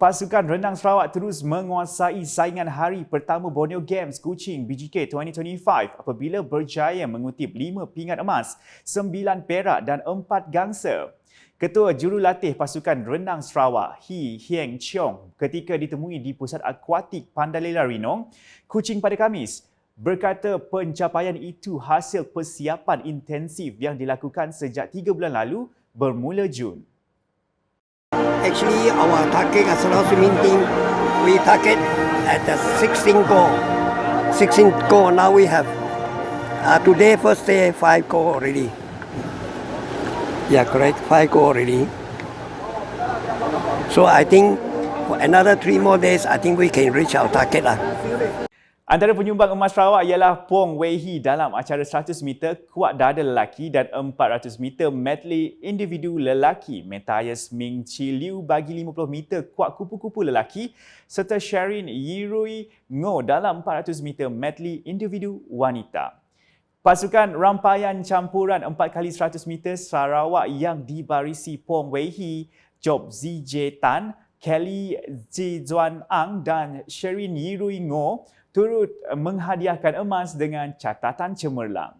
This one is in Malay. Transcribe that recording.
Pasukan Renang Sarawak terus menguasai saingan hari pertama Borneo Games Kuching BGK 2025 apabila berjaya mengutip 5 pingat emas, 9 perak dan 4 gangsa. Ketua Jurulatih Pasukan Renang Sarawak, He Hieng Cheong, ketika ditemui di Pusat Akuatik Pandalela Rinong, Kuching pada Kamis, berkata pencapaian itu hasil persiapan intensif yang dilakukan sejak 3 bulan lalu bermula Jun. Actually, our target a swimming team, we target at the 16 goal. 16 goal. Now we have uh, today first day five goal already. Yeah, correct. Five goal already. So I think for another three more days, I think we can reach our target lah. Antara penyumbang emas Sarawak ialah Pong Wei Hee dalam acara 100 meter kuat dada lelaki dan 400 meter medley individu lelaki. Matthias Ming Chi Liu bagi 50 meter kuat kupu-kupu lelaki serta Sherin Yirui Ngo dalam 400 meter medley individu wanita. Pasukan rampayan campuran 4 kali 100 meter Sarawak yang dibarisi Pong Wei Hee, Job ZJ Tan, Kelly Ji Zuan Ang dan Sherin Yirui Ngo turut menghadiahkan emas dengan catatan cemerlang.